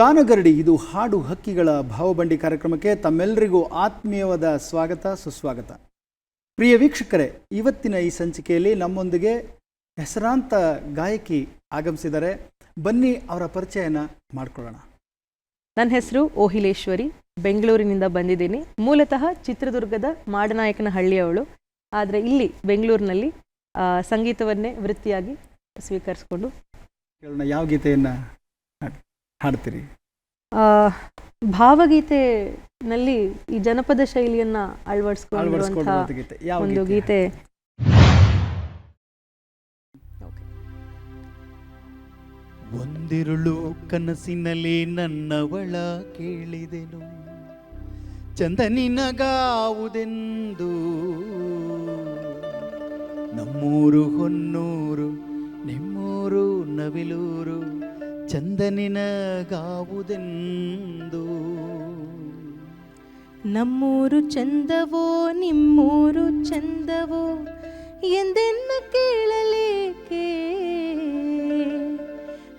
ಗಾನಗರಡಿ ಇದು ಹಾಡು ಹಕ್ಕಿಗಳ ಭಾವಬಂಡಿ ಕಾರ್ಯಕ್ರಮಕ್ಕೆ ತಮ್ಮೆಲ್ಲರಿಗೂ ಆತ್ಮೀಯವಾದ ಸ್ವಾಗತ ಸುಸ್ವಾಗತ. ಪ್ರಿಯ ವೀಕ್ಷಕರೇ ಇವತ್ತಿನ ಈ ಸಂಚಿಕೆಯಲ್ಲಿ ನಮ್ಮೊಂದಿಗೆ ಹೆಸರಾಂತ ಗಾಯಕಿ ಆಗಮಿಸಿದ್ದಾರೆ. ಬನ್ನಿ ಅವರ ಪರಿಚಯನ ಮಾಡಿಕೊಳ್ಳೋಣ. ನನ್ನ ಹೆಸರು ಓಹಿಲೇಶ್ವರಿ ಬೆಂಗಳೂರಿನಿಂದ ಬಂದಿದ್ದೀನಿ. ಮೂಲತಃ ಚಿತ್ರದುರ್ಗದ ಮಾಡನಾಯಕನ ಹಳ್ಳಿಯವಳು ಆದರೆ ಇಲ್ಲಿ ಬೆಂಗಳೂರಿನಲ್ಲಿ ಸಂಗೀತವನ್ನೇ ವೃತ್ತಿಯಾಗಿ ಸ್ವೀಕರಿಸಿಕೊಂಡು. ಕೇಳೋಣ ಯಾವ ಗೀತೆಯನ್ನು ಹಾಡ್ತೀರಿ? ಭಾವಗೀತೆನಲ್ಲಿ ಈ ಜನಪದ ಶೈಲಿಯನ್ನ ಅಳವಡಿಸ್ಕೊಂಡಿರುವಂತಹ ಗೀತೆ. ಒಂದು ಗೀತೆ? ಗೀತೆ. ಒಂದಿರುಳು ಕನಸಿನಲ್ಲಿ ನನ್ನವಳ ಕೇಳಿದೆನು. ಚಂದನಿನಗಾವುದೆಂದು. ನಮ್ಮೂರು ಹೊನ್ನೂರು ನಿಮ್ಮೂರು ನವಿಲೂರು. ಚಂದ ನಿನಗಾವುದೆಂದು ನಮ್ಮೂರು ಚಂದವೋ ನಿಮ್ಮೂರು ಚಂದವೋ ಎಂದೆನ್ನ ಕೇಳಲೇಕೆ?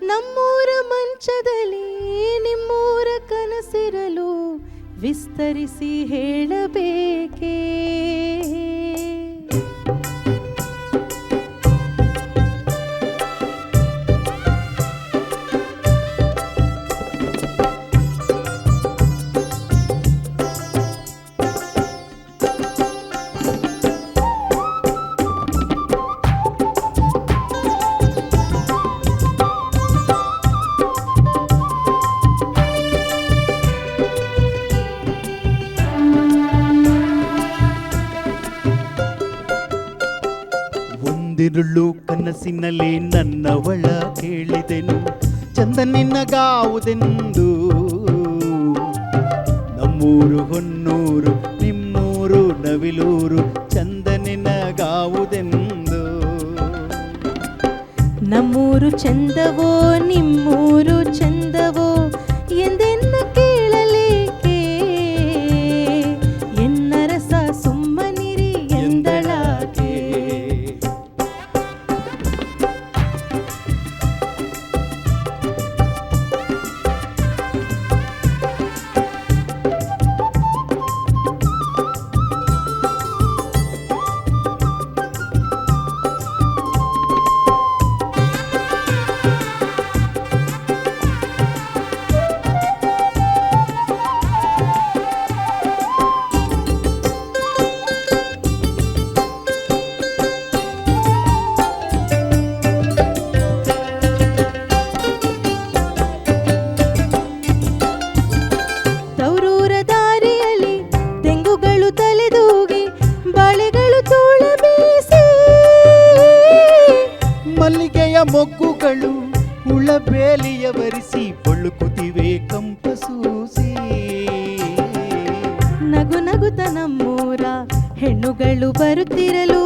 ನಮ್ಮೂರ ಮಂಚದಲ್ಲಿ ನಿಮ್ಮೂರ ಕನಸಿರಲು ವಿಸ್ತರಿಸಿ ಹೇಳಬೇಕೇ? ಒಂದಿರುಳು ಕನಸಿನಲ್ಲೇ ನನ್ನವಳ ಕೇಳಿದೆನು. ಚಂದ ನಿನ್ನಗಾವುದೆಂದು ನಮ್ಮೂರು ಹೊನ್ನೂರು, ನಿಮ್ಮೂರು ನವಿಲೂರು ಚಂದ ನಿನ್ನಗಾವುದೆಂದು ನಮ್ಮೂರು ಚಂದವೋ, ನಿಮ್ಮೂರು ಚಂದವೋ ಎಂದೆನ್ನ ಮೊಗ್ಗುಗಳು ಹುಳಬೇಲಿಯ ವರಿಸಿ ಬಳುಕುತ್ತಿವೆ ಕಂಪಸೂಸಿ ನಗು ನಗುತ ನಮ್ಮೂರ ಹೆಣ್ಣುಗಳು ಬರುತ್ತಿರಲು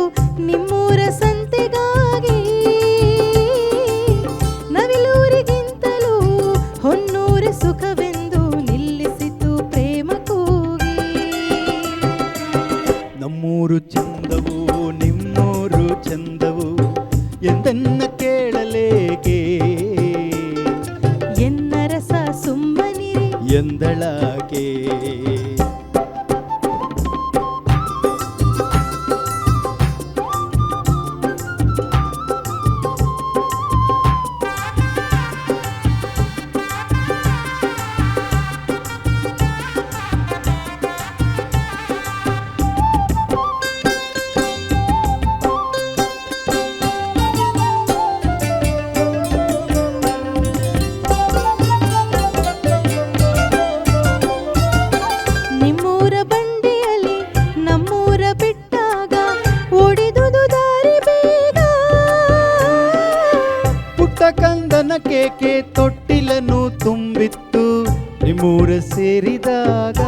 ನಿಮ್ಮೂರ ಸೇರಿದಾಗ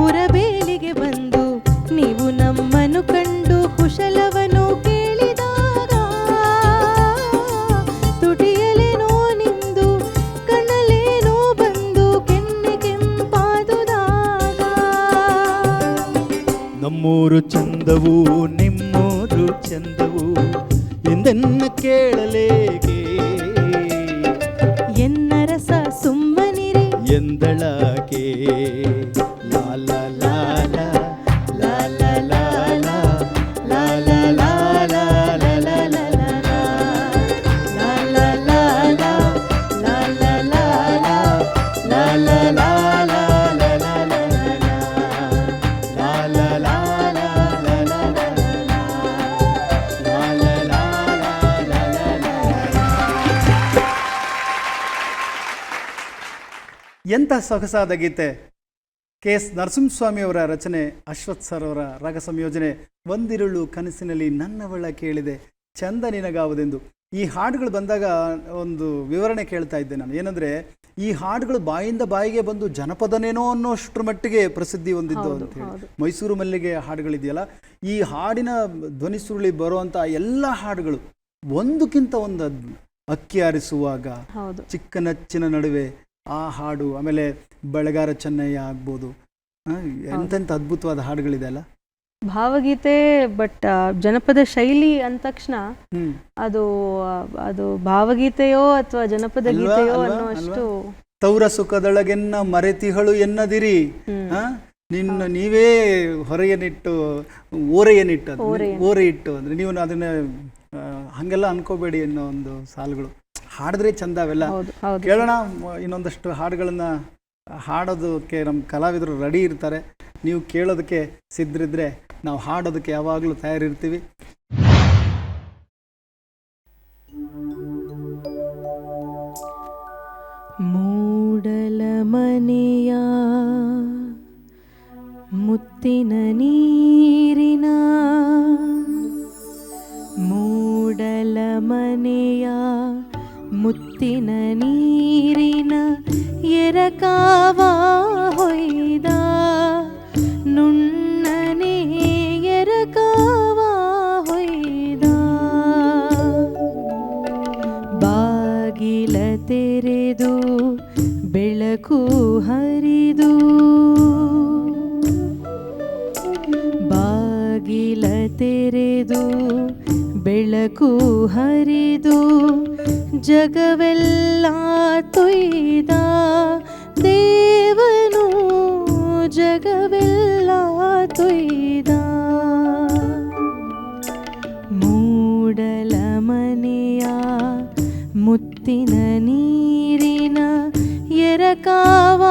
ಊರಬೇಲಿಗೆ ಬಂದು ನೀವು ನಮ್ಮನ್ನು ಕಂಡು ಕುಶಲವನು ಕೇಳಿದಾಗ ತುಟಿಯಲೇನೋ ನಿಂದು ಕಣ್ಣಲೇನೋ ಬಂದು ಕೆನ್ನೆ ಕೆಂಪಾದುದಾಗ. ನಮ್ಮೂರು ಚಂದವು ನಿಮ್ಮೂರು ಚಂದವು ಎಂದನ್ನು ಕೇಳಲೇಕೆ ಎಂಥ ಸೊಗಸಾದ ಗೀತೆ? ಕೆ ಎಸ್ ನರಸಿಂಹಸ್ವಾಮಿಯವರ ರಚನೆ ಅಶ್ವಥ್ ಸರ್ ಅವರ ರಾಗ ಸಂಯೋಜನೆ ಒಂದಿರುಳು ಕನಸಿನಲ್ಲಿ ನನ್ನವಳ ಕೇಳಿದೆ ಚಂದ ನಿನಗಾವುದೆಂದು. ಈ ಹಾಡುಗಳು ಬಂದಾಗ ಒಂದು ವಿವರಣೆ ಕೇಳ್ತಾ ಇದ್ದೆ ನಾನು. ಏನಂದ್ರೆ ಈ ಹಾಡುಗಳು ಬಾಯಿಂದ ಬಾಯಿಗೆ ಬಂದು ಜನಪದನೇನೋ ಅನ್ನೋಷ್ಟ್ರ ಮಟ್ಟಿಗೆ ಪ್ರಸಿದ್ಧಿ ಹೊಂದಿದ್ದು ಅಂತ ಹೇಳಿ ಮೈಸೂರು ಮಲ್ಲಿಗೆ ಹಾಡುಗಳಿದೆಯಲ್ಲ ಈ ಹಾಡಿನ ಧ್ವನಿ ಸುರುಳಿ ಬರುವಂತಹ ಎಲ್ಲ ಹಾಡುಗಳು ಒಂದಕ್ಕಿಂತ ಒಂದು ಅಕ್ಕಿ ಆರಿಸುವಾಗ ಹೌದು. ಚಿಕ್ಕ ನಚ್ಚಿನ ನಡುವೆ ಆ ಹಾಡು ಆಮೇಲೆ ಬೆಳಗಾರ ಚೆನ್ನಯ್ಯ ಆಗ್ಬೋದು. ಎಂತೆಂಥ ಅದ್ಭುತವಾದ ಹಾಡುಗಳಿದೆ ಅಲ್ಲ. ಭಾವಗೀತೆ ಬಟ್ ಜನಪದ ಶೈಲಿ ಅಂದ ತಕ್ಷಣ ಅದು ಅದು ಭಾವಗೀತೆಯೋ ಅಥವಾ ಜನಪದ ಗೀತೆಯೋ ಅಲ್ವಾ, ಅನ್ನೋ ಅಷ್ಟು ತೌರ ಸುಖದೊಳಗೆನ್ನ ಮರೆತಿಹಳು ಎನ್ನದಿರಿ? ನಿನ್ನ ನೀವೇ ಹೊರೆಯನ್ನಿಟ್ಟು ಓರೆಯನ್ನಿಟ್ಟು. ಓರೆ ಇಟ್ಟು ಅಂದ್ರೆ ನೀವು ಅದನ್ನ ಹಂಗೆಲ್ಲ ಅನ್ಕೋಬೇಡಿ ಅನ್ನೋ ಒಂದು ಸಾಲುಗಳು. ಹಾಡಿದ್ರೆ ಚಂದ ಅವೆಲ್ಲ. ಕೇಳೋಣ ಇನ್ನೊಂದಷ್ಟು ಹಾಡುಗಳನ್ನ ಹಾಡೋದಕ್ಕೆ ನಮ್ಮ ಕಲಾವಿದರು ರೆಡಿ ಇರ್ತಾರೆ. ನೀವು ಕೇಳೋದಕ್ಕೆ ಸಿದ್ಧರಿದ್ರೆ ನಾವು ಹಾಡೋದಕ್ಕೆ ಯಾವಾಗಲೂ ತಯಾರಿರ್ತೀವಿ. ಮೂಡಲ ಮನೆಯ ಮುತ್ತಿನ ನೀರಿನ ಮೂಡಲ ಮನೆಯ ಮುತ್ತಿನ ನೀರಿನ ಎರಕಾವ ಹೊಯ್ದ ನುಣ್ಣನೆ ಎರಕಾವ ಹೊಯ್ದ. ಬಾಗಿಲ ತೆರೆದು ಬೆಳಕು ಹರಿದು ಬೆಳಕು ಹರಿದು ಜಗವೆಲ್ಲ ತೊಯ್ದ ದೇವನು ಜಗವೆಲ್ಲ ತೊಯ್ದ. ಮೂಡಲ ಮನೆಯ ಮುತ್ತಿನ ನೀರಿನ ಎರಕಾವ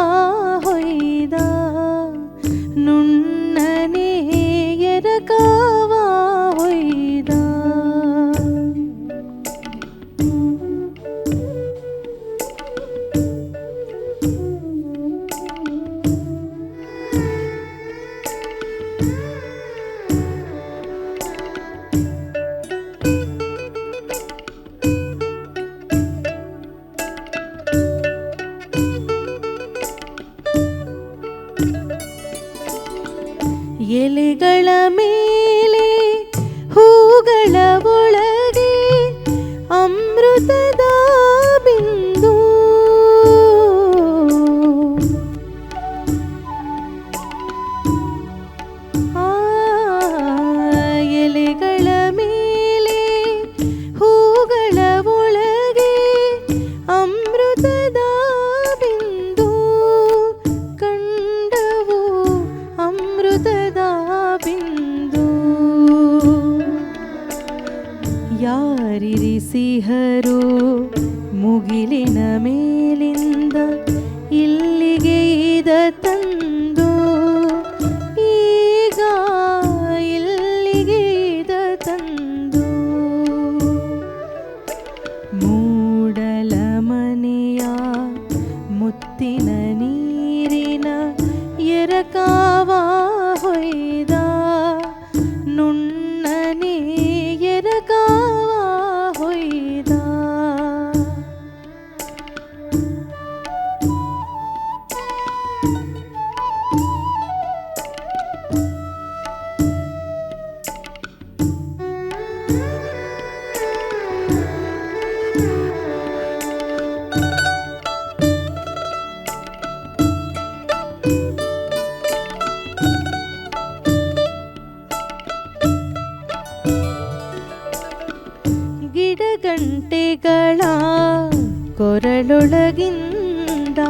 ಕೊರಳೊಳಗಿಂದ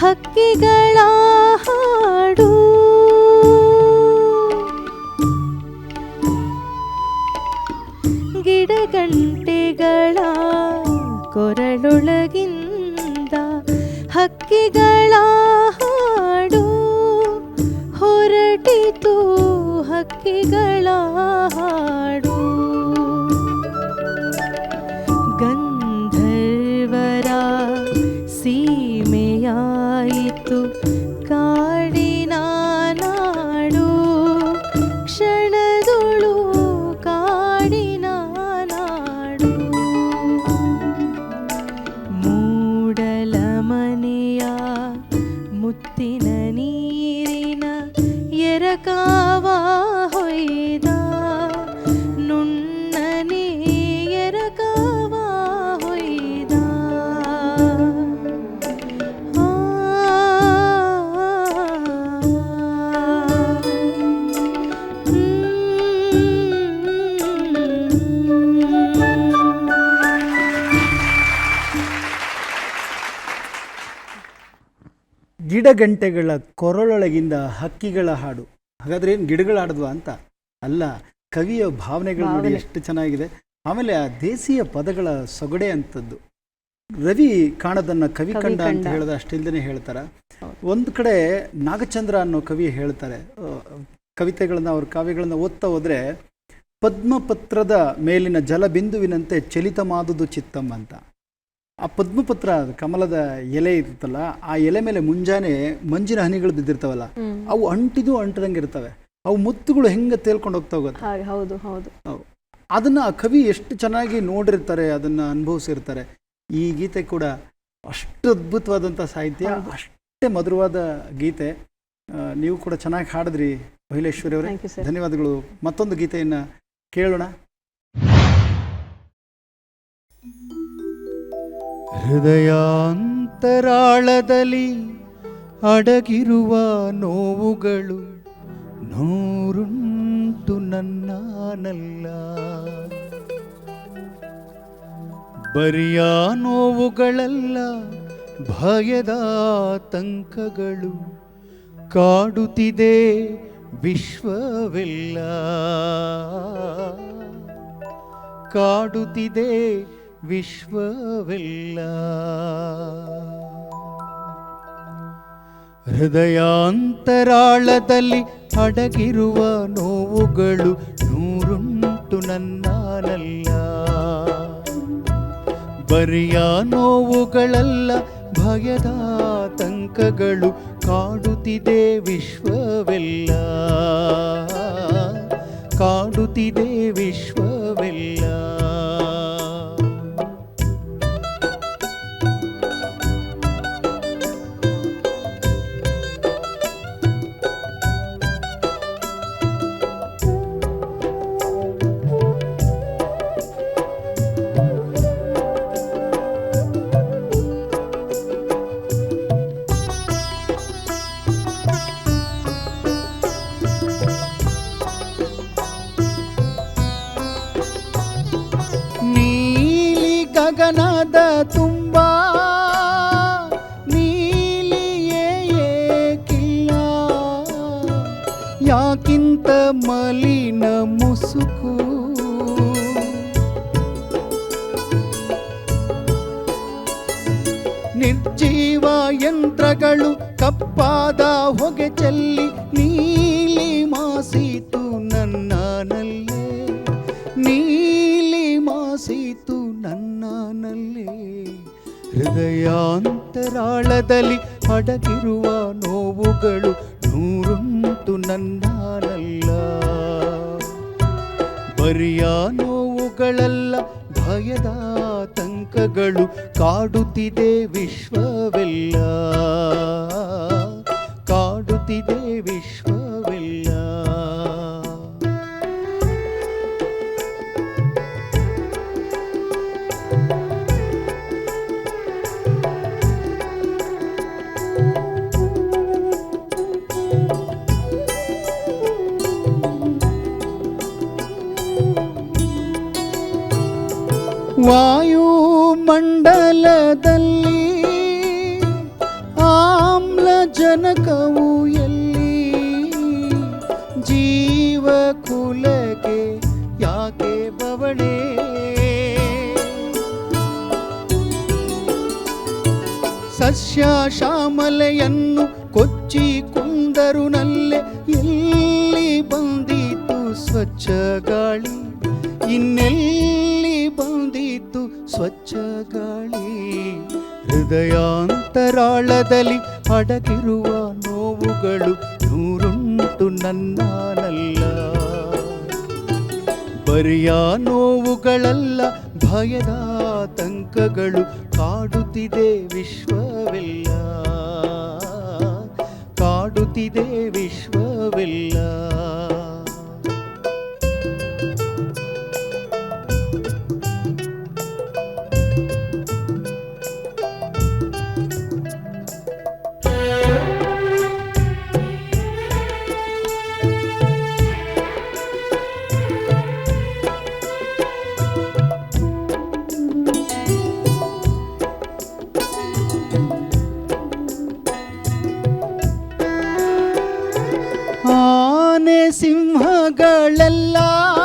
ಹಕ್ಕಿಗಳ ಹಾಡು. ಗಿಡಗಂಟೆಗಳ ಕೊರಳೊಳಗಿಂದ ಹಕ್ಕಿಗಳ ಗಿಡಗಂಟೆಗಳ ಕೊರಳೊಳಗಿಂದ ಹಕ್ಕಿಗಳ ಹಾಡು. ಹಾಗಾದ್ರೆ ಏನು ಗಿಡಗಳ ಹಾಡಿದ್ವಾ ಅಂತ? ಅಲ್ಲ ಕವಿಯ ಭಾವನೆಗಳು ನೋಡಿ. ಎಷ್ಟು ಚೆನ್ನಾಗಿದೆ. ಆಮೇಲೆ ಆ ದೇಸಿಯ ಪದಗಳ ಸೊಗಡೆ ಅಂತದ್ದು. ರವಿ ಕಾಣದನ್ನ ಕವಿ ಕಂಡ ಅಂತ ಹೇಳದ ಅಷ್ಟಿಲ್ದೇನೆ ಹೇಳ್ತಾರ? ಒಂದ್ ಕಡೆ ನಾಗಚಂದ್ರ ಅನ್ನೋ ಕವಿ ಹೇಳ್ತಾರೆ. ಕವಿತೆಗಳನ್ನ ಅವ್ರ ಕಾವ್ಯಗಳನ್ನ ಓದ್ತಾ ಹೋದ್ರೆ ಪದ್ಮಪತ್ರದ ಮೇಲಿನ ಜಲಬಿಂದುವಿನಂತೆ ಚಲಿತ ಮಾದುದು ಚಿತ್ತಮ್ಮ ಅಂತ. ಆ ಪದ್ಮಪತ್ರ ಕಮಲದ ಎಲೆ ಇರುತ್ತಲ್ಲ ಆ ಎಲೆ ಮೇಲೆ ಮುಂಜಾನೆ ಮಂಜಿನ ಹನಿಗಳು ಬಿದ್ದಿರ್ತಾವಲ್ಲ ಅವು ಅಂಟಿದು ಅಂಟದಂಗೆ ಇರ್ತವೆ. ಅವು ಮುತ್ತುಗಳು ಹೆಂಗ ತೇಲ್ಕೊಂಡು ಹೋಗ್ತಾ ಹೋಗುತ್ತೆ? ಹಾಗೆ ಹೌದು ಹೌದು. ಅದನ್ನ ಆ ಕವಿ ಎಷ್ಟು ಚೆನ್ನಾಗಿ ನೋಡಿರ್ತಾರೆ ಅದನ್ನ ಅನುಭವಿಸಿರ್ತಾರೆ. ಈ ಗೀತೆ ಕೂಡ ಅಷ್ಟು ಅದ್ಭುತವಾದಂಥ ಸಾಹಿತ್ಯ ಅಷ್ಟೇ ಮಧುರವಾದ ಗೀತೆ. ನೀವು ಕೂಡ ಚೆನ್ನಾಗಿ ಹಾಡಿದ್ರಿ ಮಹಿಳೇಶ್ವರಿ ಅವರೇ. ಧನ್ಯವಾದಗಳು. ಮತ್ತೊಂದು ಗೀತೆಯನ್ನ ಕೇಳೋಣ. ಹೃದಯಾಂತರಾಳದಲ್ಲಿ ಅಡಗಿರುವ ನೋವುಗಳು ನೂರುಂಟು ನನ್ನಲ್ಲ ಬರಿಯ ನೋವುಗಳಲ್ಲ ಭಯದ ತಂಕಗಳು ಕಾಡುತ್ತಿದೆ ವಿಶ್ವವೆಲ್ಲ. ಕಾಡುತ್ತಿದೆ ವಿಶ್ವವೆಲ್ಲ. ಹೃದಯಾಂತರಾಳದಲ್ಲಿ ಅಡಗಿರುವ ನೋವುಗಳು ನೂರುಂಟು ನನ್ನಲ್ಲ ಬರಿಯ ನೋವುಗಳಲ್ಲ ಭಯದ ತಂಕಗಳು ಕಾಡುತ್ತಿದೆ ವಿಶ್ವವೆಲ್ಲ. ಕಾಡುತ್ತಿದೆ ವಿಶ್ವವೆಲ್ಲ ಹೃದಯಾಂತರಾಳದಲ್ಲಿ ಅಡಗಿರುವ ನೋವುಗಳು ನೂರುಂಟು ನನ್ನಲ್ಲ ಬರಿಯ ನೋವುಗಳಲ್ಲ ಭಯದ ತಂಕಗಳು ಕಾಡುತ್ತಿದೆ ವಿಶ್ವವೆಲ್ಲ. ಕಾಡುತ್ತಿದೆ ವಾಯುಮಂಡಲದಲ್ಲಿ ಆಮ್ಲಜನಕವು ಎಲ್ಲಿ? ಜೀವ ಕುಲಕ್ಕೆ ಯಾಕೆ ಬವಣೆ? ಸಸ್ಯ ಶ್ಯಾಮಲೆಯನ್ನು ಕೊಚ್ಚಿ ಕುಂದರುನಲ್ಲೇ ಎಲ್ಲಿ ಬಂದಿತು ಸ್ವಚ್ಛ ಸ್ವಚ್ಛ ಹೃದಯಾಂತರಾಳದಲ್ಲಿ ಅಡಗಿರುವ ನೋವುಗಳು ನೂರುಂಟು ನನ್ನಾನಲ್ಲ. ಬರಿಯ ನೋವುಗಳಲ್ಲ ಭಯದ ತಂಕಗಳು ಕಾಡುತ್ತಿದೆ ವಿಶ್ವವೆಲ್ಲ. ಕಾಡುತ್ತಿದೆ ವಿಶ್ವವೆಲ್ಲ. സിംഹങ്ങളെല്ലാം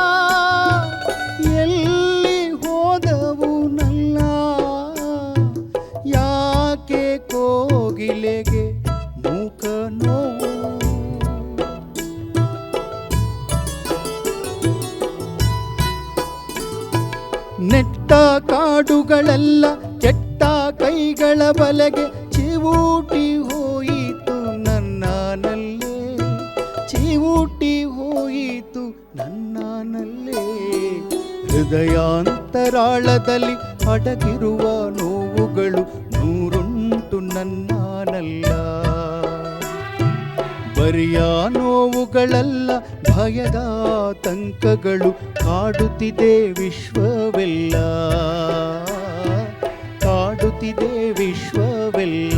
ಹೃದಯಾಂತರಾಳದಲ್ಲಿ ಅಡಗಿರುವ ನೋವುಗಳು ನೂರುಂಟು ನನ್ನಾನಲ್ಲ. ಬರಿಯ ನೋವುಗಳಲ್ಲ ಭಯದ ತಂಕಗಳು ಕಾಡುತ್ತಿದೆ ವಿಶ್ವವೆಲ್ಲ. ಕಾಡುತ್ತಿದೆ ವಿಶ್ವವೆಲ್ಲ.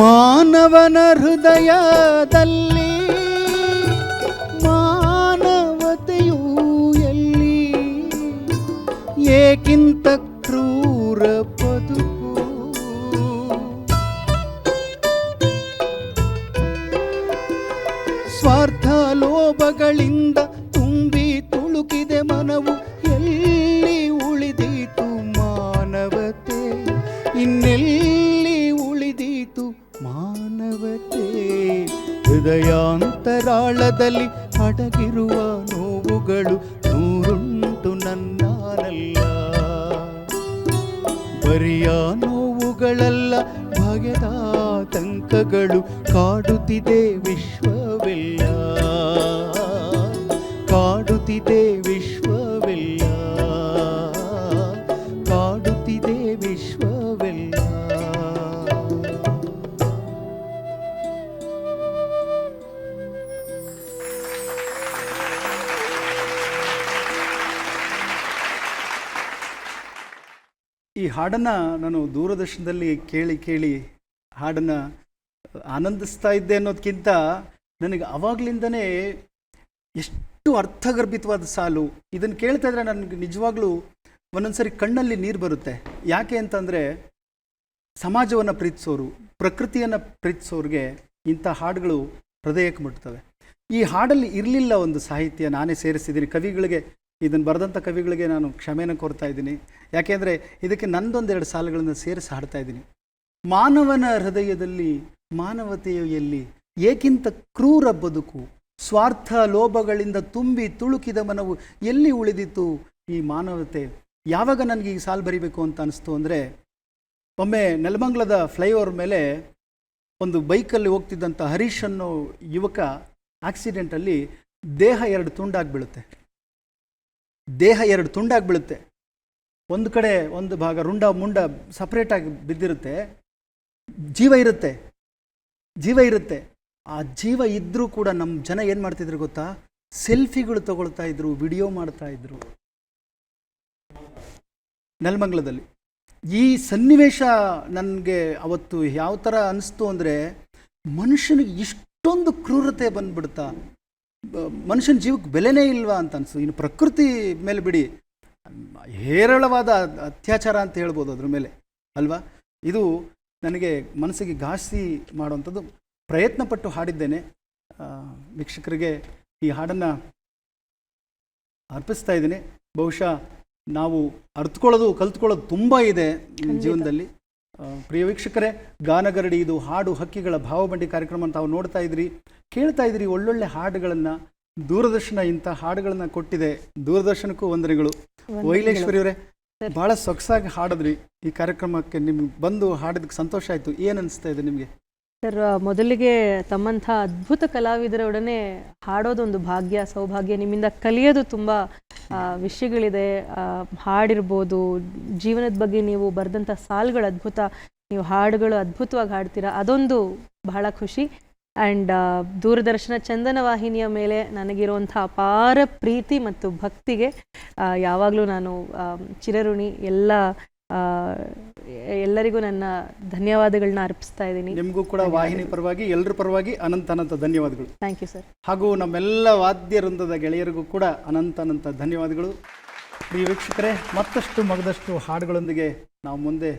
ಮಾನವನ ಹೃದಯದಲ್ಲಿ ಮಾನವತೆ ಹೃದಯಾಂತರಾಳದಲ್ಲಿ ಅಡಗಿರುವ ನೋವುಗಳು ನೂರುಂಟು ನನ್ನಲ್ಲ ಬರಿಯ ನೋವುಗಳಲ್ಲ ಭಯದ ಆತಂಕಗಳು ಕಾಡುತ್ತಿದೆ ವಿಶ್ವವೆಲ್ಲ. ಕಾಡುತ್ತಿದೆ ವಿಶ್ವವೆಲ್ಲ ಹಾಡನ್ನು ನಾನು ದೂರದರ್ಶನದಲ್ಲಿ ಕೇಳಿ ಕೇಳಿ ಹಾಡನ್ನು ಆನಂದಿಸ್ತಾ ಇದ್ದೆ ಅನ್ನೋದಕ್ಕಿಂತ ನನಗೆ ಅವಾಗ್ಲಿಂದನೇ ಎಷ್ಟು ಅರ್ಥಗರ್ಭಿತವಾದ ಸಾಲು. ಇದನ್ನು ಕೇಳ್ತಾ ಇದ್ರೆ ನನಗೆ ನಿಜವಾಗ್ಲೂ ಒಂದೊಂದ್ಸರಿ ಕಣ್ಣಲ್ಲಿ ನೀರು ಬರುತ್ತೆ. ಯಾಕೆ ಅಂತಂದರೆ ಸಮಾಜವನ್ನು ಪ್ರೀತಿಸೋರು, ಪ್ರಕೃತಿಯನ್ನು ಪ್ರೀತಿಸೋರಿಗೆ ಇಂಥ ಹಾಡುಗಳು ಹೃದಯಕ್ಕೆ ಮುಟ್ತವೆ. ಈ ಹಾಡಲ್ಲಿ ಇರಲಿಲ್ಲ ಒಂದು ಸಾಹಿತ್ಯ ನಾನೇ ಸೇರಿಸಿದ್ದೀನಿ. ಕವಿಗಳಿಗೆ ಇದನ್ನು ಬರೆದಂಥ ಕವಿಗಳಿಗೆ ನಾನು ಕ್ಷಮೆನ ಕೋರ್ತಾ ಇದ್ದೀನಿ. ಯಾಕೆಂದರೆ ಇದಕ್ಕೆ ನಂದೊಂದೆರಡು ಸಾಲುಗಳನ್ನು ಸೇರಿಸಿ ಹಾಡ್ತಾ ಇದ್ದೀನಿ. ಮಾನವನ ಹೃದಯದಲ್ಲಿ, ಮಾನವತೆಯು ಎಲ್ಲಿ? ಏಕಿಂತ ಕ್ರೂರ ಬದುಕು, ಸ್ವಾರ್ಥ ಲೋಭಗಳಿಂದ ತುಂಬಿ ತುಳುಕಿದ ಮನವು ಎಲ್ಲಿ ಉಳಿದಿತ್ತು? ಈ ಮಾನವತೆ. ಯಾವಾಗ ನನಗೆ ಈ ಸಾಲು ಬರಿಬೇಕು ಅಂತ ಅನಿಸ್ತು ಅಂದರೆ, ಒಮ್ಮೆ ನೆಲಮಂಗಲದ ಫ್ಲೈಓವರ್ ಮೇಲೆ ಒಂದು ಬೈಕಲ್ಲಿ ಹೋಗ್ತಿದ್ದಂಥ ಹರೀಶ್ ಅನ್ನೋ ಯುವಕ ಆಕ್ಸಿಡೆಂಟಲ್ಲಿ ದೇಹ ಎರಡು ತುಂಡಾಗಿ ಬೀಳುತ್ತೆ ದೇಹ ಎರಡು ತುಂಡಾಗಿ ಬೀಳುತ್ತೆ ಒಂದು ಕಡೆ ಒಂದು ಭಾಗ ರುಂಡ ಮುಂಡ ಸಪ್ರೇಟಾಗಿ ಬಿದ್ದಿರುತ್ತೆ. ಜೀವ ಇರುತ್ತೆ. ಜೀವ ಇರುತ್ತೆ. ಆ ಜೀವ ಇದ್ದರೂ ಕೂಡ ನಮ್ಮ ಜನ ಏನು ಮಾಡ್ತಿದ್ರು ಗೊತ್ತಾ? ಸೆಲ್ಫಿಗಳು ತಗೊಳ್ತಾ ಇದ್ರು, ವಿಡಿಯೋ ಮಾಡ್ತಾ ಇದ್ರು. ನೆಲಮಂಗಲದಲ್ಲಿ. ಈ ಸನ್ನಿವೇಶ ನನಗೆ ಅವತ್ತು ಯಾವ ಥರ ಅನಿಸ್ತು ಅಂದರೆ ಮನುಷ್ಯನಿಗೆ ಇಷ್ಟೊಂದು ಕ್ರೂರತೆ ಬಂದ್ಬಿಡ್ತಾ ಮನುಷ್ಯನ ಜೀವಕ್ಕೆ ಬೆಲೆನೇ ಇಲ್ವಾ ಅಂತ ಅನಿಸು. ಇನ್ನು ಪ್ರಕೃತಿ ಮೇಲೆ ಬಿಡಿ. ಹೇರಳವಾದ ಅತ್ಯಾಚಾರ ಅಂತ ಹೇಳ್ಬೋದು ಅದ್ರ ಮೇಲೆ ಅಲ್ವಾ? ಇದು ನನಗೆ ಮನಸ್ಸಿಗೆ ಘಾಸಿ ಮಾಡುವಂಥದ್ದು. ಪ್ರಯತ್ನ ಪಟ್ಟು ಹಾಡಿದ್ದೇನೆ ವೀಕ್ಷಕರಿಗೆ ಈ ಹಾಡನ್ನು ಅರ್ಪಿಸ್ತಾ ಇದ್ದೀನಿ. ಬಹುಶಃ ನಾವು ಅರ್ಥಕೊಳ್ಳೋದು ಕಲ್ತ್ಕೊಳ್ಳೋದು ತುಂಬ ಇದೆ ಜೀವನದಲ್ಲಿ. ಪ್ರಿಯ ವೀಕ್ಷಕರೇ ಗಾನಗರಡಿ ಇದು ಹಾಡು ಹಕ್ಕಿಗಳ ಭಾವಬಂಡಿ ಕಾರ್ಯಕ್ರಮ ತಾವು ನೋಡ್ತಾ ಇದ್ರಿ. ಕೇಳ್ತಾ ಇದ್ರಿ ಒಳ್ಳೊಳ್ಳೆ ಹಾಡುಗಳನ್ನು ದೂರದರ್ಶನ ಇಂಥ ಹಾಡುಗಳನ್ನು ಕೊಟ್ಟಿದೆ ದೂರದರ್ಶನಕ್ಕೂ ವಂದನೆಗಳು. ವೈಲೇಶ್ವರಿಯವರೇ ಭಾಳ ಬಹಳ ಸೊಗಸಾಗಿ ಹಾಡಿದ್ರಿ ಈ ಕಾರ್ಯಕ್ರಮಕ್ಕೆ ನಿಮ್ಗೆ ಬಂದು ಹಾಡಿದಕ್ಕೆ ಸಂತೋಷ ಆಯಿತು. ಏನು ಅನಿಸ್ತಾ ಇದೆ ನಿಮಗೆ? ಸರ್ ಮೊದಲಿಗೆ ತಮ್ಮಂಥ ಅದ್ಭುತ ಕಲಾವಿದರೊಡನೆ ಹಾಡೋದೊಂದು ಭಾಗ್ಯ, ಸೌಭಾಗ್ಯ ನಿಮ್ಮಿಂದ ಕಲಿಯೋದು ತುಂಬ ವಿಷಯಗಳಿದೆ. ಹಾಡಿರ್ಬೋದು, ಜೀವನದ ಬಗ್ಗೆ ನೀವು ಬರೆದಂಥ ಸಾಲುಗಳು ಅದ್ಭುತ, ನೀವು ಹಾಡುಗಳು ಅದ್ಭುತವಾಗಿ ಹಾಡ್ತೀರಾ, ಅದೊಂದು ಬಹಳ ಖುಷಿ. ಆ್ಯಂಡ್ ದೂರದರ್ಶನ ಚಂದನ ವಾಹಿನಿಯ ಮೇಲೆ ನನಗಿರುವಂಥ ಅಪಾರ ಪ್ರೀತಿ ಮತ್ತು ಭಕ್ತಿಗೆ ಯಾವಾಗಲೂ ನಾನು ಚಿರಋಣಿ ಎಲ್ಲ ಎಲ್ಲರಿಗೂ ನನ್ನ ಧನ್ಯವಾದಗಳನ್ನ ಅರ್ಪಿಸ್ತಾ ಇದ್ದೀನಿ. ನಿಮಗೂ ಕೂಡ ವಾಹಿನಿ ಪರವಾಗಿ ಎಲ್ಲರ ಪರವಾಗಿ ಅನಂತ ಅನಂತ ಧನ್ಯವಾದಗಳು. Thank you sir. ಹಾಗೂ ನಮ್ಮೆಲ್ಲ ವಾದ್ಯ ವೃಂದದ ಗೆಳೆಯರಿಗೂ ಕೂಡ ಅನಂತ ಅನಂತ ಧನ್ಯವಾದಗಳು. ಪ್ರಿಯ ವೀಕ್ಷಕರೇ ಮತ್ತಷ್ಟು ಮಗದಷ್ಟು ಹಾಡುಗಳೊಂದಿಗೆ ನಾವು ಮುಂದೆ